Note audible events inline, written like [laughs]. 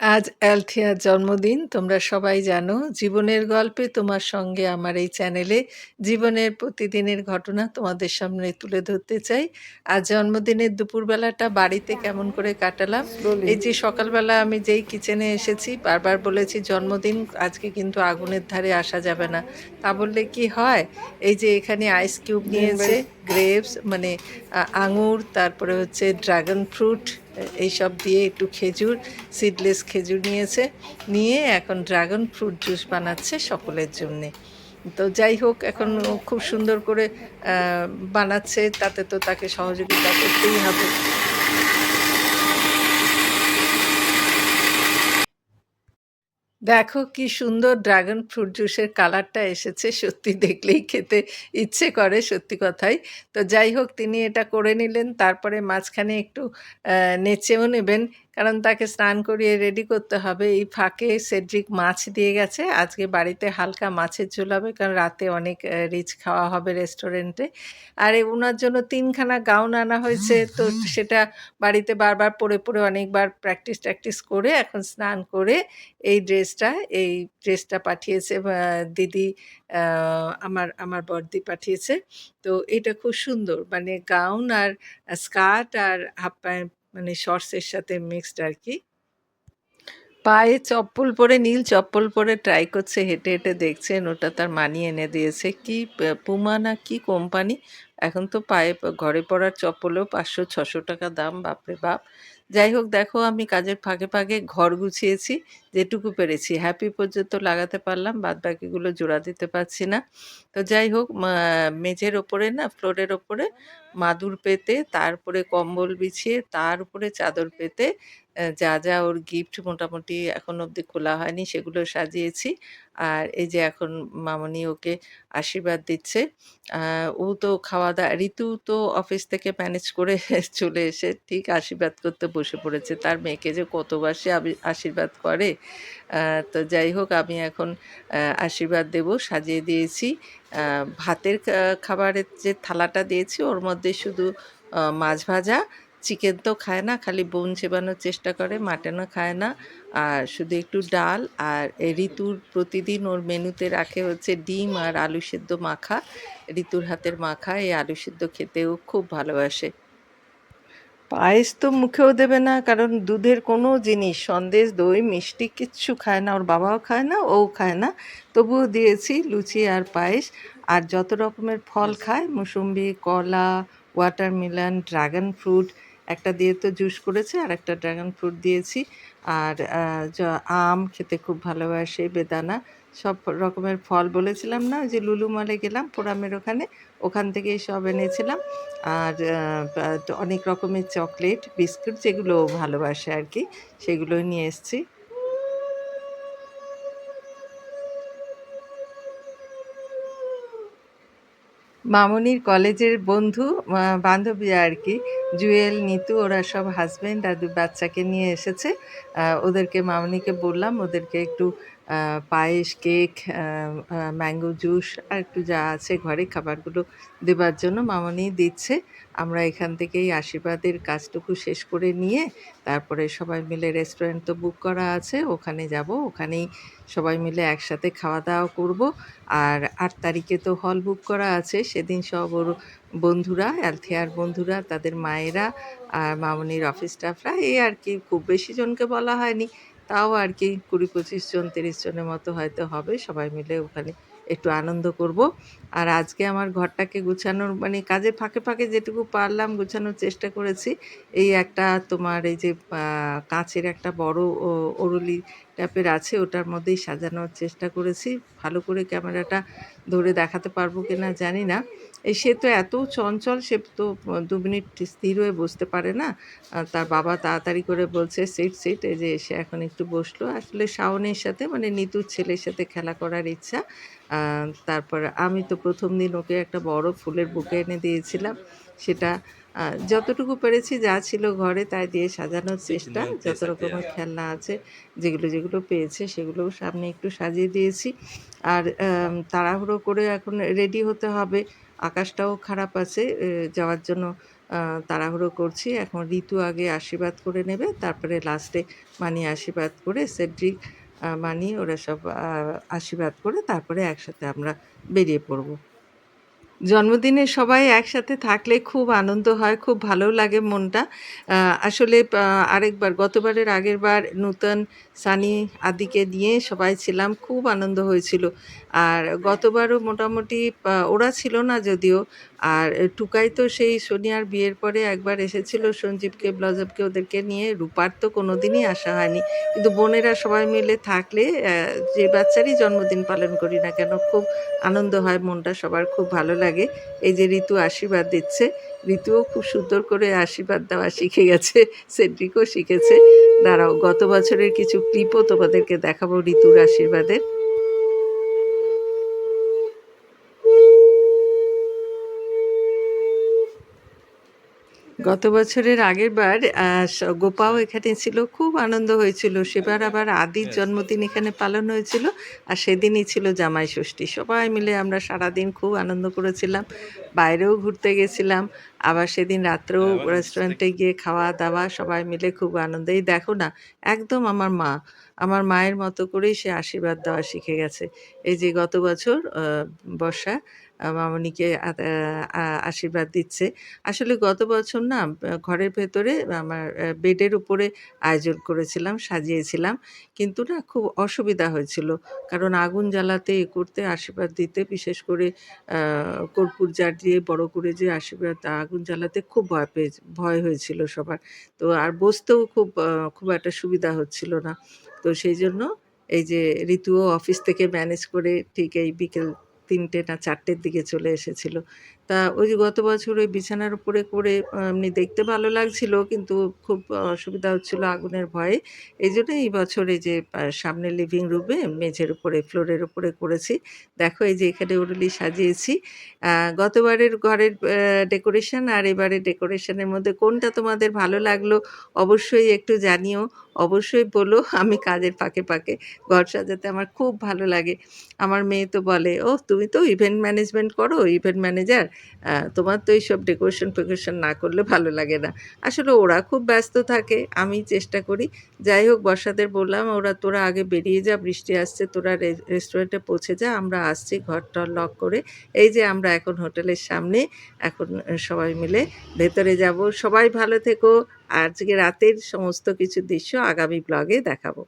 আজ অ্যালথিয়ার জন্মদিন। তোমরা সবাই জানো। জীবনের গল্পে তোমার সঙ্গে আমার এই চ্যানেলে জীবনের প্রতিদিনের ঘটনা তোমাদের সামনে তুলে ধরতে চাই। আজ জন্মদিনের দুপুরবেলাটা বাড়িতে কেমন করে কাটালাম। এই যে সকালবেলা আমি যেই কিচেনে এসেছি বারবার বলেছি জন্মদিন আজকে কিন্তু আগুনের ধারে আসা যাবে না। তা বললে কি হয়? এই যে এখানে আইস কিউব নিয়েছে, গ্রেপস মানে আঙুর, তারপরে হচ্ছে ড্রাগন ফ্রুট এইসব দিয়ে একটু খেজুর, সিডলেস খেজুর নিয়েছে। নিয়ে এখন ড্রাগন ফ্রুট জুস বানাচ্ছে সকলের জন্যে। তো যাই হোক এখন খুব সুন্দর করে বানাচ্ছে তাতে তো তাকে সহযোগিতা করতেই হবে। দেখো কি সুন্দর ড্রাগন ফ্রুট জুসের কালারটা এসেছে। সত্যি দেখলেই খেতে ইচ্ছে করে সত্যি কথাই। তো যাই হোক, তিনি এটা করে নিলেন। তারপরে মাঝখানে একটু নেচেও নেবেন। কারণ তাকে স্নান করিয়ে রেডি করতে হবে। এই ফাঁকে সেড্রিক মাছ দিয়ে গেছে। আজকে বাড়িতে হালকা মাছের ঝোল হবে কারণ রাতে অনেক রিচ খাওয়া হবে রেস্টুরেন্টে। আর এ উনার জন্য তিনখানা গাউন আনা হয়েছে। তো সেটা বাড়িতে বারবার পরে, পরে অনেকবার প্র্যাকটিস-ট্যাকটিস করে এখন স্নান করে এই ড্রেসটা এই ড্রেসটা পাঠিয়েছে দিদি আমার আমার বড়দি পাঠিয়েছে। তো এটা খুব সুন্দর। মানে গাউন আর স্কার্ট আর হাফ প্যান্ট মানে শর্টস এর সাথে মিক্সড আর কি পায়ে চপ্পল পরে নীল চপ্পল পরে ট্রাই করছে হেঁটে, হেঁটে দেখছেন ওটা তার মানি এনে দিয়েছে। কি পুমা না কি কোম্পানি। এখন তো পায়ে ঘরে পরার চপ্পলেও ৳৫০০-৬০০ দাম বাপরে বাপ! যাই হোক দেখো আমি কাজের ফাঁকে, ফাঁকে ঘর গুছিয়েছি যেটুকু পেরেছি। হ্যাপি পর্যন্ত লাগাতে পারলাম বাদবাকিগুলো জোড়া দিতে পারছি না। তো যাই হোক মেঝের ওপরে না ফ্লোরের ওপরে মাদুর পেতে তারপরে কম্বল বিছিয়ে তার উপরে চাদর পেতে যা, যা ওর গিফট মোটামুটি এখনও অবধি খোলা হয়নি সেগুলো সাজিয়েছি। আর এই যে এখন মামনি ওকে আশীর্বাদ দিচ্ছে। ও তো খাওয়া-দাওয়া ঋতু তো অফিস থেকে ম্যানেজ করে [laughs] চলে এসে ঠিক আশীর্বাদ করতে বসে পড়েছে। তার মেয়েকে যে কতবার সে আশীর্বাদ করে। তো যাই হোক আমি এখন আশীর্বাদ দেব সাজিয়ে দিয়েছি। ভাতের খাবারের যে থালাটা দিয়েছি ওর মধ্যে শুধু মাছ ভাজা, চিকেন তো খায় না খালি বোন চেবানোর চেষ্টা করে, মাটনও খায় না। আর শুধু একটু ডাল আর ঋতুর প্রতিদিন ওর মেনুতে রাখে হচ্ছে ডিম আর আলু সেদ্ধ মাখা। ঋতুর হাতের মাখা এই আলু সেদ্ধ খেতেও খুব ভালোবাসে। পায়েস তো মুখেও দেবে না কারণ দুধের কোনো জিনিস সন্দেশ, দই, মিষ্টি কিচ্ছু খায় না। ওর বাবাও খায় না, ওও খায় না। তবুও দিয়েছি লুচি আর পায়েস। আর যত রকমের ফল খায় মুসুম্বি, কলা, ওয়াটারমেলন, ড্রাগন ফ্রুট একটা দিয়ে তো জুস করেছে আর একটা ড্রাগন ফ্রুট দিয়েছি। আর আম খেতে খুব ভালোবাসে, বেদানা সব রকমের ফল বলেছিলাম না যে লুলু মলে গেলাম পোড়ামের ওখানে, ওখান থেকেই সব এনেছিলাম। আর অনেক রকমের চকলেট, বিস্কুট যেগুলো ভালোবাসে আর কি সেগুলোই নিয়ে এসছি। মামনির কলেজের বন্ধু বান্ধবী আর কি জুয়েল, নিতু ওরা সব হাজব্যান্ড আর বাচ্চাকে নিয়ে এসেছে। ওদেরকে মামনিকে বললাম ওদেরকে একটু পায়েস, কেক, ম্যাঙ্গো জুস আর একটু যা আছে ঘরে খাবারগুলো দেবার জন্য মামনি দিচ্ছে। আমরা এখান থেকেই আশীর্বাদের কাজটুকু শেষ করে নিয়ে তারপরে সবাই মিলে রেস্টুরেন্ট তো বুক করা আছে ওখানে যাব। ওখানেই সবাই মিলে একসাথে খাওয়া-দাওয়া করব। আর আট তারিখে তো হল বুক করা আছে সেদিন সব ওর বন্ধুরা, অ্যালথিয়ার বন্ধুরা, তাদের মায়েরা আর মামনির অফিস স্টাফরা এই আর কি খুব বেশি জনকে বলা হয়নি। তাও আর কি কুড়ি পঁচিশ জন ৩০ জনের মতো হয়তো হবে। সবাই মিলে ওখানে একটু আনন্দ করব। আর আজকে আমার ঘরটাকে গুছানোর মানে কাজে ফাঁকে, ফাঁকে যেটুকু পারলাম গুছানোর চেষ্টা করেছি। এই একটা তোমার এই যে কাঁচের একটা বড় অরুলি টাইপের আছে ওটার মধ্যেই সাজানোর চেষ্টা করেছি। ভালো করে ক্যামেরাটা ধরে দেখাতে পারব কিনা জানি না। এই সে তো এত চঞ্চল সে তো দু মিনিট স্থির হয়ে বসতে পারে না। তার বাবা তাড়াতাড়ি করে বলছে, "সিট, সিট" এই যে এসে এখন একটু বসল। আসলে শাওনের সাথে মানে নিতুর ছেলের সাথে খেলা করার ইচ্ছা। তারপর আমি তো প্রথম দিন ওকে একটা বড় ফুলের বুকে এনে দিয়েছিলাম। সেটা যতটুকু পেরেছি যা ছিল ঘরে তাই দিয়ে সাজানোর চেষ্টা। যত রকমের খেলনা আছে যেগুলো, যেগুলো পেয়েছে সেগুলোও সামনে একটু সাজিয়ে দিয়েছি। আর তাড়াহুড়ো করে এখন রেডি হতে হবে। আকাশটাও খারাপ আছে যাওয়ার জন্য তাড়াহুড়ো করছি। এখন ঋতু আগে আশীর্বাদ করে নেবে। তারপরে লাস্টে মানি আশীর্বাদ করে সেড্রিক, মানি ওরা সব আশীর্বাদ করে তারপরে একসাথে আমরা বেরিয়ে পড়ব। জন্মদিনে সবাই একসাথে থাকলে খুব আনন্দ হয়, খুব ভালো লাগে মনটা। আসলে আরেকবার গতবারের আগেরবার নূতন, সানি, আদিকে নিয়ে সবাই ছিলাম। খুব আনন্দ হয়েছিল। আর গতবারও মোটামুটি ওরা ছিল না যদিও। আর টুকাই তো সেই সোনিয়ার বিয়ের পরে একবার এসেছিল সঞ্জীবকে, ব্লজমকে ওদেরকে নিয়ে। রূপার তো কোনোদিনই আসা হয়নি। কিন্তু বোনেরা সবাই মিলে থাকলে যে বাচ্চারই জন্মদিন পালন করি না কেন খুব আনন্দ হয়, মনটা সবার খুব ভালো লাগে। এই যে ঋতু আশীর্বাদ দিচ্ছে। ঋতুও খুব সুন্দর করে আশীর্বাদ দেওয়া শিখে গেছে। সেন্ট্রিকও শিখেছে। দাঁড়াও, গত বছরের কিছু ক্লিপও তোমাদেরকে দেখাবো ঋতুর আশীর্বাদের। গত বছরের আগেরবার আ স গোপাও এখানে ছিল। খুব আনন্দ হয়েছিল। সেবার আবার আদির জন্মদিন এখানে পালন হয়েছিল। আর সেদিনই ছিল জামাই ষষ্ঠী। সবাই মিলে আমরা সারাদিন খুব আনন্দ করেছিলাম। বাইরেও ঘুরতে গেছিলাম। আবার সেদিন রাত্রেও রেস্টুরেন্টে গিয়ে খাওয়া-দাওয়া সবাই মিলে খুব আনন্দ। এই দেখো না একদম আমার মা। আমার মায়ের মতো করেই সে আশীর্বাদ দেওয়া শিখে গেছে। এই যে গত বছর বর্ষা মামনিকে আশীর্বাদ দিচ্ছে। আসলে গত বছর না ঘরের ভেতরে আমার বেডের উপরে আয়োজন করেছিলাম, সাজিয়েছিলাম। কিন্তু না খুব অসুবিধা হয়েছিল। কারণ আগুন জ্বালাতে, এ করতে, আশীর্বাদ দিতে বিশেষ করে কর্পূর কর্পূর দিয়ে বড় করে যে আশীর্বাদ আগুন জ্বালাতে খুব ভয় পেয়ে ভয় হয়েছিল সবার। তো আর বসতেও খুব খুব একটা সুবিধা হচ্ছিল না। তো সেই জন্য এই যে ঋতুও অফিস থেকে ম্যানেজ করে ঠিক এই বিকেল ৩টে না চারটের দিকে চলে এসেছিল। তা ওই যে গত বছর ওই বিছানার উপরে করে এমনি দেখতে ভালো লাগছিল কিন্তু খুব অসুবিধা হচ্ছিল আগুনের ভয়ে। এইজন্য এই বছর এই যে সামনে লিভিং রুমে মেঝের উপরে ফ্লোরের উপরে করেছি। দেখো এই যে এখানে উরুলি সাজিয়েছি। গতবারের ঘরের ডেকোরেশন আর এবারের ডেকোরেশনের মধ্যে কোনটা তোমাদের ভালো লাগল অবশ্যই একটু জানিও। অবশ্যই বলো আমি কাজের ফাঁকে, ফাঁকে ঘর সাজাতে আমার খুব ভালো লাগে। আমার মেয়ে তো বলে, "ওহ! তুমি তো ইভেন্ট ম্যানেজমেন্ট করো, ইভেন্ট ম্যানেজার। তোমার তো এইসব ডেকোরেশন-ফেকোরেশন না করলে ভালো লাগে না।" আসলে ওরা খুব ব্যস্ত থাকে। আমি চেষ্টা করি। যাই হোক বর্ষাদের বললাম, "ওরা তোরা আগে বেরিয়ে যা, বৃষ্টি আসছে। তোরা রেস্টুরেন্টে পৌঁছে যা। আমরা আসছি ঘর-টর লক করে।" এই যে আমরা এখন হোটেলের সামনে। এখন সবাই মিলে ভেতরে যাব। সবাই ভালো থেকো। আজকে রাতের সমস্ত কিছু দৃশ্য আগামী ব্লগে দেখাবো।